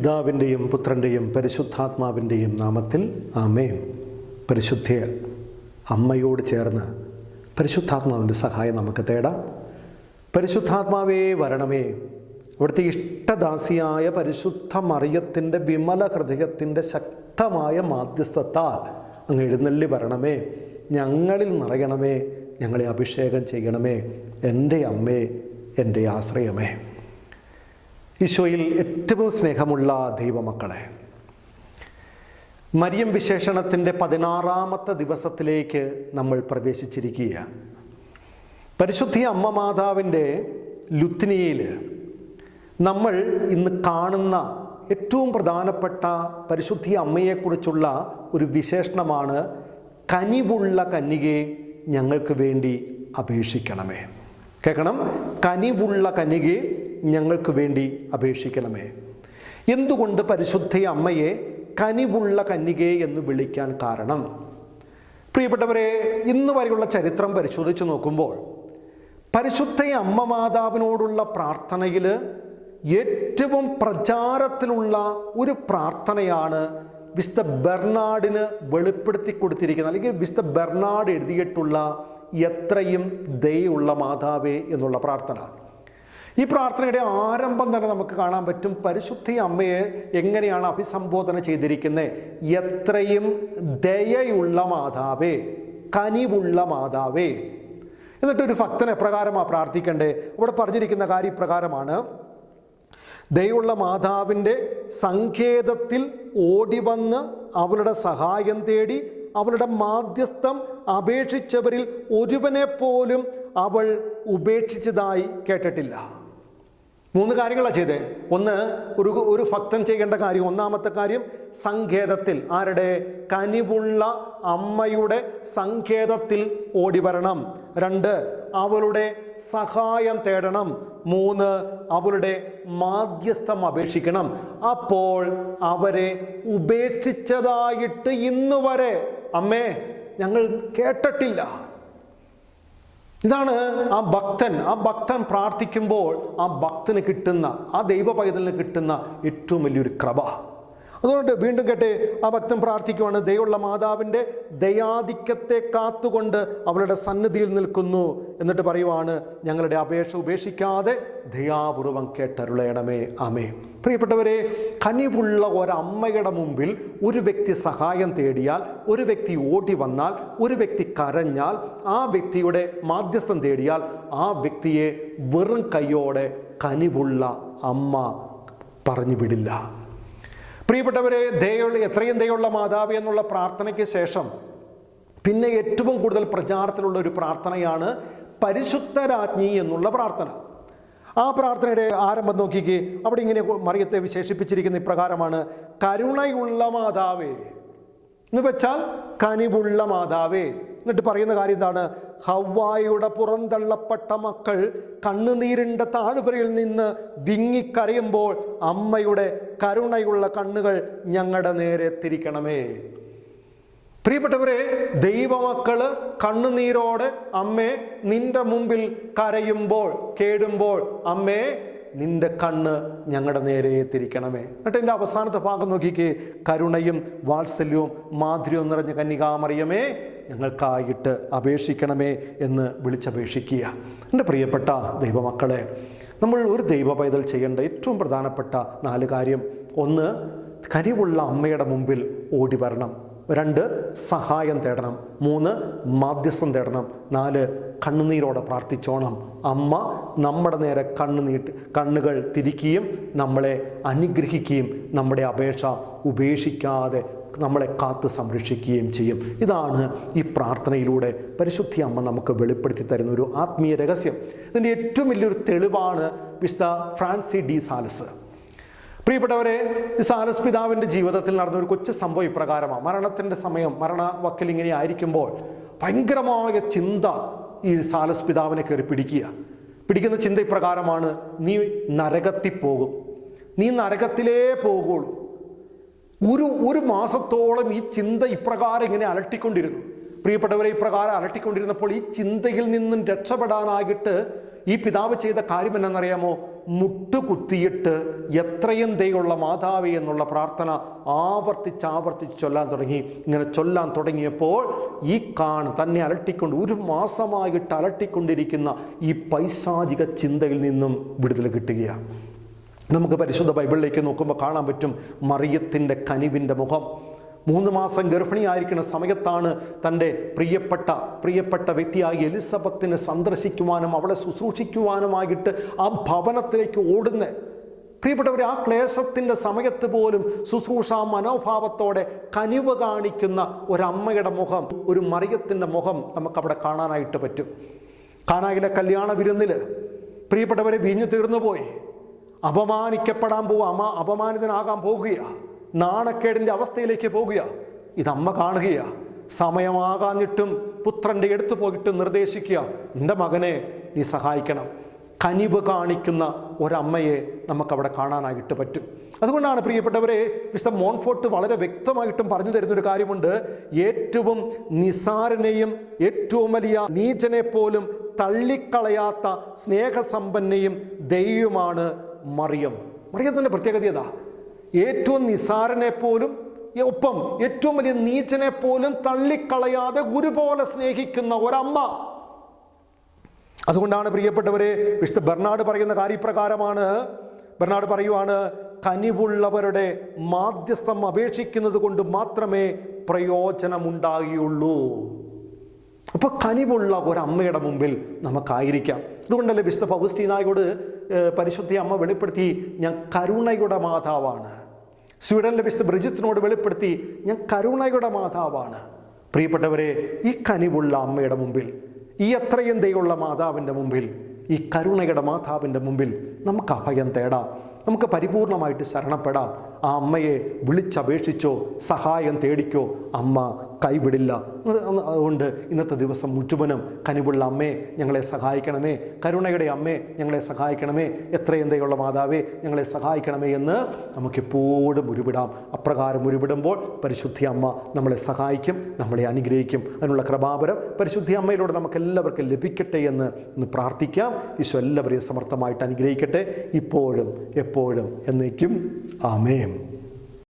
പിതാവിന്റെയും പുത്രന്റെയും പരിശുദ്ധാത്മാവിന്റെയും നാമത്തിൽ ആമേ പരിശുദ്ധ അമ്മയോട് ചേർന്ന് പരിശുദ്ധാത്മാവിന്റെ സഹായം നമുക്ക് തേടാം. പരിശുദ്ധാത്മാവേ വരണമേ. അവിടുത്തെ ഇഷ്ടദാസിയായ പരിശുദ്ധ മറിയത്തിന്റെ വിമല ഹൃദയത്തിന്റെ ശക്തമായ മാധ്യസ്ഥത്താൽ അങ്ങ് എഴുന്നള്ളി വരണമേ. ഞങ്ങളിൽ നിറയണമേ. ഞങ്ങളെ അഭിഷേകം ചെയ്യണമേ. എന്റെ അമ്മേ എന്റെ ആശ്രയമേ. ഈശോയിൽ ഏറ്റവും സ്നേഹമുള്ള ദൈവമക്കളെ മരിയം വിശേഷണത്തിന്റെ പതിനാറാമത്തെ ദിവസത്തിലേക്ക് നമ്മൾ പ്രവേശിച്ചിരിക്കുകയാണ്. പരിശുദ്ധി അമ്മ മാതാവിന്റെ ലുത്തിനിയിൽ നമ്മൾ ഇന്ന് കാണുന്ന ഏറ്റവും പ്രധാനപ്പെട്ട പരിശുദ്ധി അമ്മയെക്കുറിച്ചുള്ള ഒരു വിശേഷണമാണ് കനിവുള്ള കന്യകയെ ഞങ്ങൾക്ക് വേണ്ടി അപേക്ഷിക്കണമേ. കേൾക്കണം. കനിവുള്ള കന്യകയെ ഞങ്ങൾക്ക് വേണ്ടി അപേക്ഷിക്കണമേ. എന്തുകൊണ്ട് പരിശുദ്ധ അമ്മയെ കനിവുള്ള കന്യകയെ എന്ന് വിളിക്കാൻ കാരണം? പ്രിയപ്പെട്ടവരെ ഇന്ന് വരെയുള്ള ചരിത്രം പരിശോധിച്ച് നോക്കുമ്പോൾ പരിശുദ്ധ അമ്മ മാതാവിനോടുള്ള പ്രാർത്ഥനയിൽ ഏറ്റവും പ്രചാരത്തിലുള്ള ഒരു പ്രാർത്ഥനയാണ് വിശുദ്ധ ബെർണാഡിന് വെളിപ്പെടുത്തി കൊടുത്തിരിക്കുന്ന അല്ലെങ്കിൽ വിശുദ്ധ ബെർണാഡ് എഴുതിയിട്ടുള്ള എത്രയും ദയുള്ള മാതാവേ എന്നുള്ള പ്രാർത്ഥന. ഈ പ്രാർത്ഥനയുടെ ആരംഭം തന്നെ നമുക്ക് കാണാൻ പറ്റും. പരിശുദ്ധ അമ്മയെ എങ്ങനെയാണ് അഭിസംബോധന ചെയ്തിരിക്കുന്നത് എത്രയും ദയയുള്ള മാതാവേ കനിവുള്ള മാതാവേ. എന്നിട്ട് ഒരു പ്രകാരമാണ് പ്രാർത്ഥിക്കണ്ടേ? അവിടെ പറഞ്ഞിരിക്കുന്ന കാര്യം ഇപ്രകാരമാണ്. ദയുള്ള മാതാവിന്റെ സങ്കേതത്തിൽ ഓടിവന്ന് അവളുടെ സഹായം തേടി അവളുടെ മാധ്യസ്ഥം അപേക്ഷിച്ചവരിൽ ഒരുവനെ പോലും അവൾ ഉപേക്ഷിച്ചതായി കേട്ടിട്ടില്ല. മൂന്ന് കാര്യങ്ങളാണ് ചെയ്തേ. ഒന്ന് ഒരു ഒരു ഭക്തൻ ചെയ്യേണ്ട കാര്യം. ഒന്നാമത്തെ കാര്യം സങ്കേതത്തിൽ ആരുടെ? കനിവുള്ള അമ്മയുടെ സങ്കേതത്തിൽ ഓടി വരണം രണ്ട് അവളുടെ സഹായം തേടണം. മൂന്ന് അവളുടെ മാധ്യസ്ഥം അപേക്ഷിക്കണം. അപ്പോൾ അവരെ ഉപേക്ഷിച്ചതായിട്ട് ഇന്നുവരെ. അമ്മേ ഞങ്ങൾ കേട്ടിട്ടില്ല. ഇതാണ് ആ ഭക്തൻ. ആ ഭക്തൻ പ്രാർത്ഥിക്കുമ്പോൾ ആ ഭക്തന് കിട്ടുന്ന ആ ദൈവ പൈതലിന് കിട്ടുന്ന ഏറ്റവും വലിയൊരു കൃപ. അതുകൊണ്ട് വീണ്ടും കേട്ടെ ആ ഭക്തൻ പ്രാർത്ഥിക്കുവാണ് ദയുള്ള മാതാവിന്റെ ദയാധിക്യത്തെ കാത്തുകൊണ്ട് അവളുടെ സന്നിധിയിൽ നിൽക്കുന്നു എന്നിട്ട് പറയുവാണ് ഞങ്ങളുടെ അപേക്ഷ ഉപേക്ഷിക്കാതെ ദയാപൂർവം കേട്ടരുളയണമേ ആമേ പ്രിയപ്പെട്ടവരെ കനിവുള്ള ഒരമ്മയുടെ മുമ്പിൽ ഒരു വ്യക്തി സഹായം തേടിയാൽ ഒരു വ്യക്തി ഓടി വന്നാൽ ഒരു വ്യക്തി കരഞ്ഞാൽ ആ വ്യക്തിയുടെ മാധ്യസ്ഥം തേടിയാൽ ആ വ്യക്തിയെ വെറും കൈയോടെ കനിവുള്ള അമ്മ പറഞ്ഞു വിടില്ല. പ്രിയപ്പെട്ടവരെ ദയുള്ള എത്രയും ദയുള്ള മാതാവ് എന്നുള്ള പ്രാർത്ഥനയ്ക്ക് ശേഷം പിന്നെ ഏറ്റവും കൂടുതൽ പ്രചാരത്തിലുള്ള ഒരു പ്രാർത്ഥനയാണ് പരിശുദ്ധരാജ്ഞി എന്നുള്ള പ്രാർത്ഥന. ആ പ്രാർത്ഥനയുടെ ആരംഭം നോക്കിക്ക് അവിടെ ഇങ്ങനെ മറിയത്തെ വിശേഷിപ്പിച്ചിരിക്കുന്ന ഇപ്രകാരമാണ് കരുണയുള്ള മാതാവേ എന്ന് വെച്ചാൽ കനിവുള്ള മാതാവേ. എന്നിട്ട് പറയുന്ന കാര്യം എന്താണ്? ഹവായുടെ പുറന്തള്ളപ്പെട്ട മക്കൾ കണ്ണുനീരിന്റെ താഴ്വരയിൽ നിന്ന് വിങ്ങിക്കരയുമ്പോൾ അമ്മയുടെ കരുണയുള്ള കണ്ണുകൾ ഞങ്ങളുടെ നേരെ തിരിക്കണമേ. പ്രിയപ്പെട്ടവരെ ദൈവമക്കൾ കണ്ണുനീരോടെ അമ്മേ നിന്റെ മുമ്പിൽ കരയുമ്പോൾ കേടുമ്പോൾ അമ്മേ നിന്റെ കണ്ണ് ഞങ്ങളുടെ നേരെ തിരിക്കണമേ. എന്നിട്ട് എന്റെ അവസാനത്തെ ഭാഗം നോക്കിക്കേ. കരുണയും വാത്സല്യവും മാധുര്യവും നിറഞ്ഞ കന്യകാമറിയമേ ഞങ്ങൾക്കായിട്ട് അപേക്ഷിക്കണമേ എന്ന് വിളിച്ചപേക്ഷിക്കുക. എന്റെ പ്രിയപ്പെട്ട ദൈവമക്കളെ നമ്മൾ ഒരു ദൈവ പൈതൽ ചെയ്യേണ്ട ഏറ്റവും പ്രധാനപ്പെട്ട നാല് കാര്യം. ഒന്ന് കരിവുള്ള അമ്മയുടെ മുമ്പിൽ ഓടി വരണം രണ്ട് സഹായം തേടണം. മൂന്ന് മാധ്യസ്ഥം തേടണം. നാല് കണ്ണുനീരോടെ പ്രാർത്ഥിച്ചോണം. അമ്മ നമ്മുടെ നേരെ കണ്ണുനീട്ട് കണ്ണുകൾ തിരിക്കുകയും നമ്മളെ അനുഗ്രഹിക്കുകയും നമ്മുടെ അപേക്ഷ ഉപേക്ഷിക്കാതെ നമ്മളെ കാത്ത് സംരക്ഷിക്കുകയും ചെയ്യും. ഇതാണ് ഈ പ്രാർത്ഥനയിലൂടെ പരിശുദ്ധി അമ്മ നമുക്ക് വെളിപ്പെടുത്തി തരുന്ന ഒരു ആത്മീയ രഹസ്യം. ഇതിന്റെ ഏറ്റവും വലിയൊരു തെളിവാണ് വിശുദ്ധ ഫ്രാൻസി ഡി സാലസ്. പ്രിയപ്പെട്ടവരെ സാലസ് പിതാവിന്റെ ജീവിതത്തിൽ നടന്ന ഒരു കൊച്ചു സംഭവം ഇപ്രകാരമാണ്. മരണത്തിന്റെ സമയം മരണ വക്കൽ ഇങ്ങനെ ആയിരിക്കുമ്പോൾ ഭയങ്കരമായ ചിന്ത ഈ സാലസ് പിതാവിനെ കയറി പിടിക്കുക. പിടിക്കുന്ന ചിന്ത ഇപ്രകാരമാണ് നീ നരകത്തിൽ പോകും. നീ നരകത്തിലേ പോകുള്ളൂ. ഒരു ഒരു മാസത്തോളം ഈ ചിന്ത ഇപ്രകാരം ഇങ്ങനെ അലട്ടിക്കൊണ്ടിരുന്നു. പ്രിയപ്പെട്ടവരെ ഇപ്രകാരം അലട്ടിക്കൊണ്ടിരുന്നപ്പോൾ ഈ ചിന്തയിൽ നിന്നും രക്ഷപ്പെടാനായിട്ട് ഈ പിതാവ് ചെയ്ത കാര്യം എന്നറിയാമോ മുട്ടുകുത്തിയിട്ട് എത്രയും ദയുള്ള മാതാവേ എന്നുള്ള പ്രാർത്ഥന ആവർത്തിച്ച് ആവർത്തിച്ച് ചൊല്ലാൻ തുടങ്ങി. ഇങ്ങനെ ചൊല്ലാൻ തുടങ്ങിയപ്പോൾ ഈ കാണ് തന്നെ അലട്ടിക്കൊണ്ട് ഒരു മാസമായിട്ട് അലട്ടിക്കൊണ്ടിരിക്കുന്ന ഈ പൈശാചിക ചിന്തയിൽ നിന്നും വിടുതൽ കിട്ടുകയാണ്. നമുക്ക് പരിശുദ്ധ ബൈബിളിലേക്ക് നോക്കുമ്പോൾ കാണാൻ പറ്റും മറിയത്തിന്റെ കനിവിന്റെ മുഖം. മൂന്ന് മാസം ഗർഭിണിയായിരിക്കുന്ന സമയത്താണ് തന്റെ പ്രിയപ്പെട്ട പ്രിയപ്പെട്ട വ്യക്തിയായ എലിസബത്തിനെ സന്ദർശിക്കുവാനും അവളെ ശുശ്രൂഷിക്കുവാനുമായിട്ട് ആ ഭവനത്തിലേക്ക് ഓടുന്നത് പ്രിയപ്പെട്ടവർ ആ ക്ലേശത്തിന്റെ സമയത്ത് പോലും ശുശ്രൂഷ മനോഭാവത്തോടെ കനിവ് കാണിക്കുന്ന ഒരമ്മയുടെ മുഖം ഒരു മറിയത്തിന്റെ മുഖം നമുക്കവിടെ കാണാനായിട്ട് പറ്റും. കാനായിലെ കല്യാണ വിരുന്നിൽ പ്രിയപ്പെട്ടവരെ വീഞ്ഞു തീർന്നു പോയി അപമാനിക്കപ്പെടാൻ പോവുക അമ്മ അപമാനിതനാകാൻ പോകുക നാണക്കേടിന്റെ അവസ്ഥയിലേക്ക് പോകുക ഇതമ്മ കാണുകയാ. സമയമാകാഞ്ഞിട്ടും പുത്രന്റെ എടുത്തു പോയിട്ട് നിർദ്ദേശിക്കുക എന്റെ മകനെ നീ സഹായിക്കണം. കനിവ് കാണിക്കുന്ന ഒരമ്മയെ നമുക്കവിടെ കാണാനായിട്ട് പറ്റും. അതുകൊണ്ടാണ് പ്രിയപ്പെട്ടവരെ മിസ്റ്റർ മോൺഫോർട്ട് വളരെ വ്യക്തമായിട്ടും പറഞ്ഞു തരുന്നൊരു കാര്യമുണ്ട്. ഏറ്റവും നിസാരനെയും ഏറ്റവും വലിയ നീചനെ പോലും തള്ളിക്കളയാത്ത സ്നേഹസമ്പന്നയും ദൈവമാണ് മറിയം. മറിയത്തിന്റെ പ്രത്യേകത ഏതാ? ഏറ്റവും നിസാരനെ പോലും ഒപ്പം ഏറ്റവും വലിയ നീച്ചനെ പോലും തള്ളിക്കളയാതെ ഗുരുപോലെ സ്നേഹിക്കുന്ന ഒരമ്മ. അതുകൊണ്ടാണ് പ്രിയപ്പെട്ടവരെ വിശുദ്ധ ബെർണാഡ് പറയുന്ന കാര്യപ്രകാരമാണ് ബെർണാഡ് പറയുവാണ് കനിവുള്ളവരുടെ മാധ്യസ്ഥം അപേക്ഷിക്കുന്നത് കൊണ്ട് മാത്രമേ പ്രയോജനമുണ്ടാകുകയുള്ളൂ അപ്പൊ കനിവുള്ള ഒരമ്മയുടെ മുമ്പിൽ നമുക്കായിരിക്കാം. അതുകൊണ്ടല്ലേ വിശുദ്ധ പൗസ്റ്റീനായോട് പരിശുദ്ധി അമ്മ വെളിപ്പെടുത്തി ഞാൻ കരുണയുടെ മാതാവാണ്. സ്വീഡനിലെ വിശുദ്ധ ബ്രിജിത്തിനോട് വെളിപ്പെടുത്തി ഞാൻ കരുണയുടെ മാതാവാണ്. പ്രിയപ്പെട്ടവരെ ഈ കനിവുള്ള അമ്മയുടെ മുമ്പിൽ ഈ അത്രയും ദയുള്ള മാതാവിന്റെ മുമ്പിൽ ഈ കരുണയുടെ മാതാവിന്റെ മുമ്പിൽ നമുക്ക് അഭയം തേടാം. നമുക്ക് പരിപൂർണമായിട്ട് ശരണപ്പെടാം. ആ അമ്മയെ വിളിച്ചപേക്ഷിച്ചോ സഹായം തേടിക്കോ അമ്മ കൈവിടില്ല. അതുകൊണ്ട് ഇന്നത്തെ ദിവസം മുഴുവനും കനിവുള്ള അമ്മേ ഞങ്ങളെ സഹായിക്കണമേ. കരുണയുടെ അമ്മേ ഞങ്ങളെ സഹായിക്കണമേ. എത്രയും ദയുള്ള മാതാവേ ഞങ്ങളെ സഹായിക്കണമേ എന്ന് നമുക്കെപ്പോഴും ഉരുവിടാം. അപ്രകാരം ഉരുവിടുമ്പോൾ പരിശുദ്ധി അമ്മ നമ്മളെ സഹായിക്കും നമ്മളെ അനുഗ്രഹിക്കും. അതിനുള്ള കൃപാപരം പരിശുദ്ധി അമ്മയിലൂടെ നമുക്ക് എല്ലാവർക്കും ലഭിക്കട്ടെ എന്ന് ഇന്ന് പ്രാർത്ഥിക്കാം. ഈശോ എല്ലാവരെയും സമർത്ഥമായിട്ട് അനുഗ്രഹിക്കട്ടെ. ഇപ്പോഴും എപ്പോഴും എന്നേക്കും ആമേം